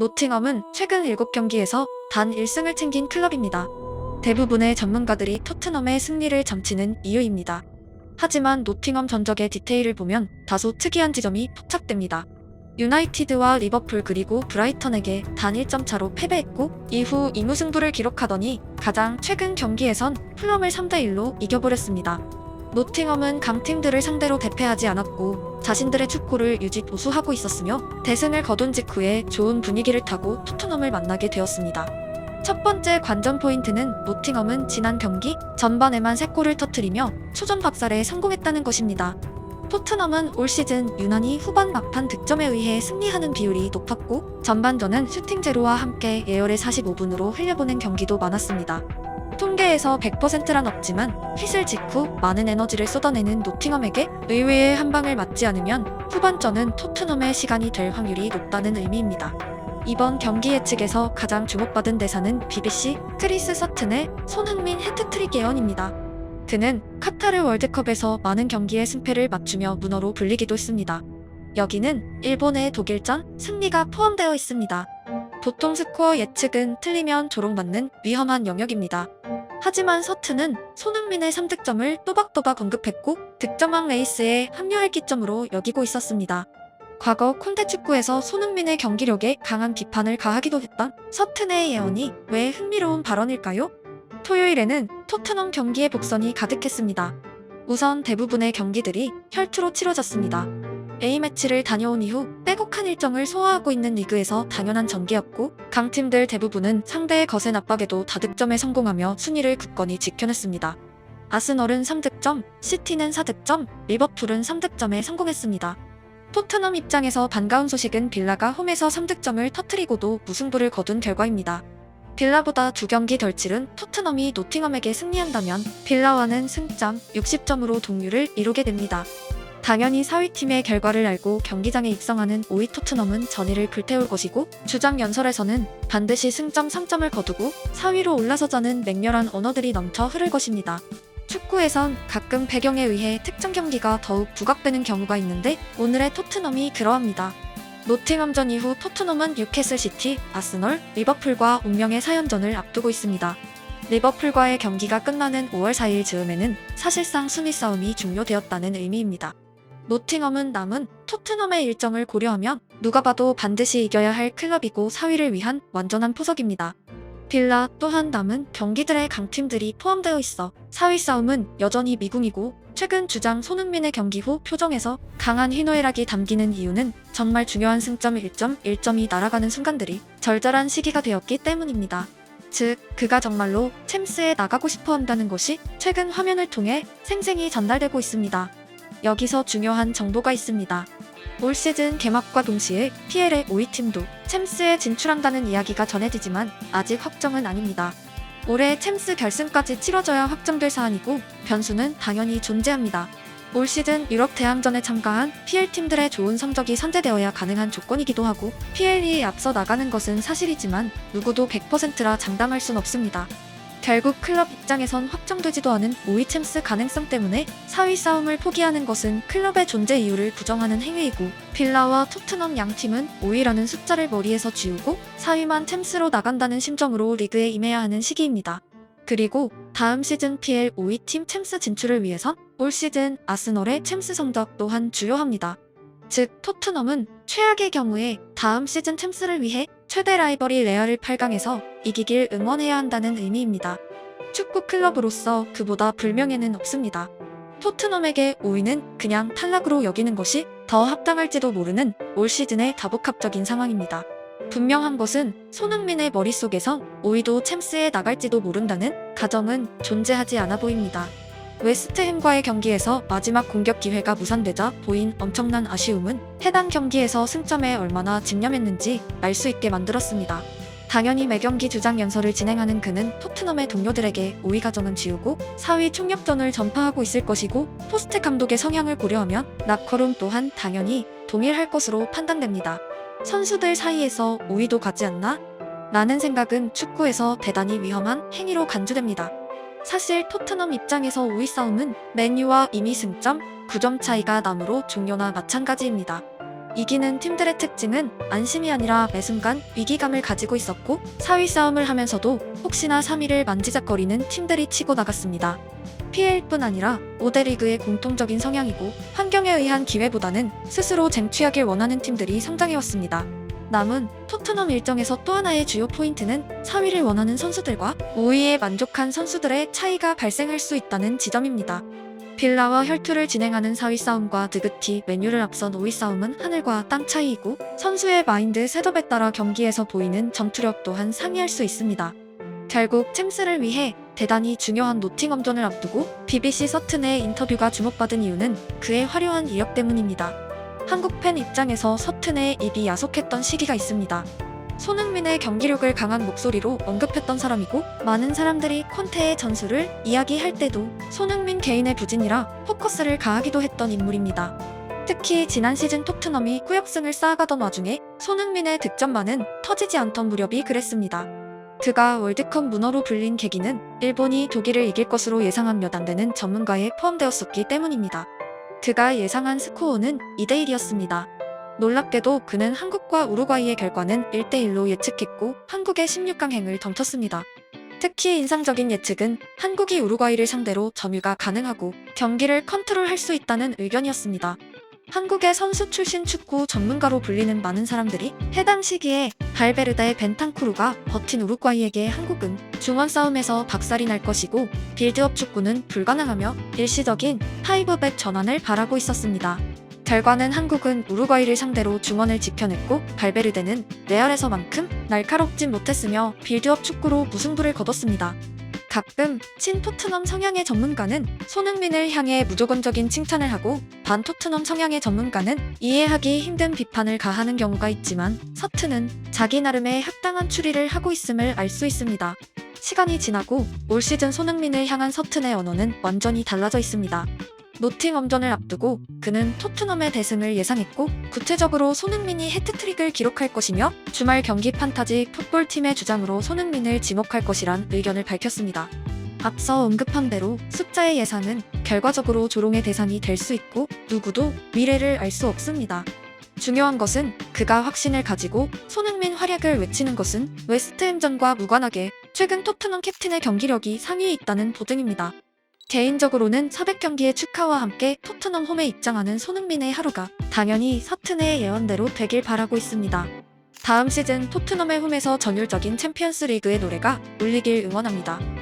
노팅엄은 최근 7경기에서 단 1승을 챙긴 클럽입니다. 대부분의 전문가들이 토트넘의 승리를 점치는 이유입니다. 하지만 노팅엄 전적의 디테일을 보면 다소 특이한 지점이 포착됩니다. 유나이티드와 리버풀 그리고 브라이턴에게 단 1점 차로 패배했고 이후 이무승부를 기록하더니 가장 최근 경기에선 플럼을 3대1로 이겨버렸습니다. 노팅엄은 강팀들을 상대로 대패하지 않았고 자신들의 축구를 유지 보수하고 있었으며 대승을 거둔 직후에 좋은 분위기를 타고 토트넘을 만나게 되었습니다. 첫 번째 관전 포인트는 노팅엄은 지난 경기 전반에만 3골을 터뜨리며 초전 박살에 성공했다는 것입니다. 토트넘은 올 시즌 유난히 후반 막판 득점에 의해 승리하는 비율이 높았고 전반전은 슈팅 제로와 함께 예열의 45분으로 흘려보낸 경기도 많았습니다. 통계에서 100%란 없지만 휘슬 직후 많은 에너지를 쏟아내는 노팅엄에게 의외의 한 방을 맞지 않으면 후반전은 토트넘의 시간이 될 확률이 높다는 의미입니다. 이번 경기 예측에서 가장 주목받은 대사는 BBC 크리스 서튼의 손흥민 해트트릭 예언입니다. 그는 카타르 월드컵에서 많은 경기의 승패를 맞추며 문어로 불리기도 했습니다. 여기는 일본의 독일전 승리가 포함되어 있습니다. 보통 스코어 예측은 틀리면 조롱받는 위험한 영역입니다. 하지만 서트는 손흥민의 3득점을 또박또박 언급했고 득점왕 레이스에 합류할 기점으로 여기고 있었습니다. 과거 콘테 축구에서 손흥민의 경기력에 강한 비판을 가하기도 했던 서튼의 예언이 왜 흥미로운 발언일까요? 토요일에는 토트넘 경기의 복선이 가득했습니다. 우선 대부분의 경기들이 혈투로 치러졌습니다. A매치를 다녀온 이후 빼곡한 일정을 소화하고 있는 리그에서 당연한 전개였고 강팀들 대부분은 상대의 거센 압박에도 다득점에 성공하며 순위를 굳건히 지켜냈습니다. 아스널은 3득점, 시티는 4득점, 리버풀은 3득점에 성공했습니다. 토트넘 입장에서 반가운 소식은 빌라가 홈에서 3득점을 터트리고도 무승부를 거둔 결과입니다. 빌라보다 두 경기 덜 치른 토트넘이 노팅엄에게 승리한다면 빌라와는 승점 60점으로 동률을 이루게 됩니다. 당연히 4위 팀의 결과를 알고 경기장에 입성하는 5위 토트넘은 전의를 불태울 것이고 주장 연설에서는 반드시 승점 3점을 거두고 4위로 올라서자는 맹렬한 언어들이 넘쳐 흐를 것입니다. 축구에선 가끔 배경에 의해 특정 경기가 더욱 부각되는 경우가 있는데 오늘의 토트넘이 그러합니다. 노팅엄전 이후 토트넘은 뉴캐슬 시티, 아스널, 리버풀과 운명의 4연전을 앞두고 있습니다. 리버풀과의 경기가 끝나는 5월 4일 즈음에는 사실상 순위 싸움이 종료되었다는 의미입니다. 노팅엄은 남은 토트넘의 일정을 고려하면 누가 봐도 반드시 이겨야 할 클럽이고 4위를 위한 완전한 포석입니다. 빌라 또한 남은 경기들의 강팀들이 포함되어 있어 4위 싸움은 여전히 미궁이고 최근 주장 손흥민의 경기 후 표정에서 강한 희노애락이 담기는 이유는 정말 중요한 승점 1점 1점이 날아가는 순간들이 절절한 시기가 되었기 때문입니다. 즉, 그가 정말로 챔스에 나가고 싶어 한다는 것이 최근 화면을 통해 생생히 전달되고 있습니다. 여기서 중요한 정보가 있습니다. 올 시즌 개막과 동시에 PL의 5위 팀도 챔스에 진출한다는 이야기가 전해지지만 아직 확정은 아닙니다. 올해 챔스 결승까지 치러져야 확정될 사안이고 변수는 당연히 존재합니다. 올 시즌 유럽 대항전에 참가한 PL 팀들의 좋은 성적이 선제되어야 가능한 조건이기도 하고 PL이 앞서 나가는 것은 사실이지만 누구도 100%라 장담할 순 없습니다. 결국 클럽 입장에선 확정되지도 않은 5위 챔스 가능성 때문에 4위 싸움을 포기하는 것은 클럽의 존재 이유를 부정하는 행위이고 빌라와 토트넘 양 팀은 5위라는 숫자를 머리에서 지우고 4위만 챔스로 나간다는 심정으로 리그에 임해야 하는 시기입니다. 그리고 다음 시즌 PL 5위 팀 챔스 진출을 위해선 올 시즌 아스널의 챔스 성적 또한 주요합니다. 즉 토트넘은 최악의 경우에 다음 시즌 챔스를 위해 최대 라이벌이 레알을 8강에서 이기길 응원해야 한다는 의미입니다. 축구 클럽으로서 그보다 불명예는 없습니다. 토트넘에게 5위는 그냥 탈락으로 여기는 것이 더 합당할지도 모르는 올 시즌의 다복합적인 상황입니다. 분명한 것은 손흥민의 머릿속에서 5위도 챔스에 나갈지도 모른다는 가정은 존재하지 않아 보입니다. 웨스트햄과의 경기에서 마지막 공격 기회가 무산되자 보인 엄청난 아쉬움은 해당 경기에서 승점에 얼마나 집념했는지 알 수 있게 만들었습니다. 당연히 매경기 주장 연설을 진행하는 그는 토트넘의 동료들에게 5위 가정은 지우고 4위 총력전을 전파하고 있을 것이고 포스트 감독의 성향을 고려하면 나커룸 또한 당연히 동일할 것으로 판단됩니다. 선수들 사이에서 5위도 가지 않나? 라는 생각은 축구에서 대단히 위험한 행위로 간주됩니다. 사실 토트넘 입장에서 5위 싸움은 맨유와 이미 승점 9점 차이가 나므로 종료나 마찬가지입니다. 이기는 팀들의 특징은 안심이 아니라 매 순간 위기감을 가지고 있었고 4위 싸움을 하면서도 혹시나 3위를 만지작거리는 팀들이 치고 나갔습니다. PL뿐 아니라 5대 리그의 공통적인 성향이고 환경에 의한 기회보다는 스스로 쟁취하길 원하는 팀들이 성장해왔습니다. 남은 토트넘 일정에서 또 하나의 주요 포인트는 4위를 원하는 선수들과 5위에 만족한 선수들의 차이가 발생할 수 있다는 지점입니다. 빌라와 혈투를 진행하는 4위 싸움과 느긋히 메뉴를 앞선 5위 싸움은 하늘과 땅 차이이고 선수의 마인드 셋업에 따라 경기에서 보이는 전투력 또한 상이할 수 있습니다. 결국 챔스를 위해 대단히 중요한 노팅엄전을 앞두고 BBC 서튼의 인터뷰가 주목받은 이유는 그의 화려한 이력 때문입니다. 한국 팬 입장에서 서튼의 입이 야속했던 시기가 있습니다. 손흥민의 경기력을 강한 목소리로 언급했던 사람이고 많은 사람들이 콘테의 전술을 이야기할 때도 손흥민 개인의 부진이라 포커스를 가하기도 했던 인물입니다. 특히 지난 시즌 토트넘이 꾸역승을 쌓아가던 와중에 손흥민의 득점만은 터지지 않던 무렵이 그랬습니다. 그가 월드컵 문어로 불린 계기는 일본이 독일을 이길 것으로 예상한 몇 안 되는 전문가에 포함되었었기 때문입니다. 그가 예상한 스코어는 2대1이었습니다. 놀랍게도 그는 한국과 우루과이의 결과는 1대1로 예측했고 한국의 16강행을 덤텄습니다. 특히 인상적인 예측은 한국이 우루과이를 상대로 점유가 가능하고 경기를 컨트롤할 수 있다는 의견이었습니다. 한국의 선수 출신 축구 전문가로 불리는 많은 사람들이 해당 시기에 발베르데 벤탄쿠르가 버틴 우루과이에게 한국은 중원 싸움에서 박살이 날 것이고 빌드업 축구는 불가능하며 일시적인 파이브백 전환을 바라고 있었습니다. 결과는 한국은 우루과이를 상대로 중원을 지켜냈고 발베르데는 레알에서만큼 날카롭진 못했으며 빌드업 축구로 무승부를 거뒀습니다. 가끔 친 토트넘 성향의 전문가는 손흥민을 향해 무조건적인 칭찬을 하고 반 토트넘 성향의 전문가는 이해하기 힘든 비판을 가하는 경우가 있지만 서트는 자기 나름의 합당한 추리를 하고 있음을 알 수 있습니다. 시간이 지나고 올 시즌 손흥민을 향한 서튼의 언어는 완전히 달라져 있습니다. 노팅엄전을 앞두고 그는 토트넘의 대승을 예상했고 구체적으로 손흥민이 해트트릭을 기록할 것이며 주말 경기 판타지 풋볼팀의 주장으로 손흥민을 지목할 것이란 의견을 밝혔습니다. 앞서 언급한 대로 숫자의 예상은 결과적으로 조롱의 대상이 될 수 있고 누구도 미래를 알 수 없습니다. 중요한 것은 그가 확신을 가지고 손흥민 활약을 외치는 것은 웨스트햄전과 무관하게 최근 토트넘 캡틴의 경기력이 상위에 있다는 보증입니다. 개인적으로는 400경기의 축하와 함께 토트넘 홈에 입장하는 손흥민의 하루가 당연히 서튼의 예언대로 되길 바라고 있습니다. 다음 시즌 토트넘의 홈에서 전율적인 챔피언스 리그의 노래가 울리길 응원합니다.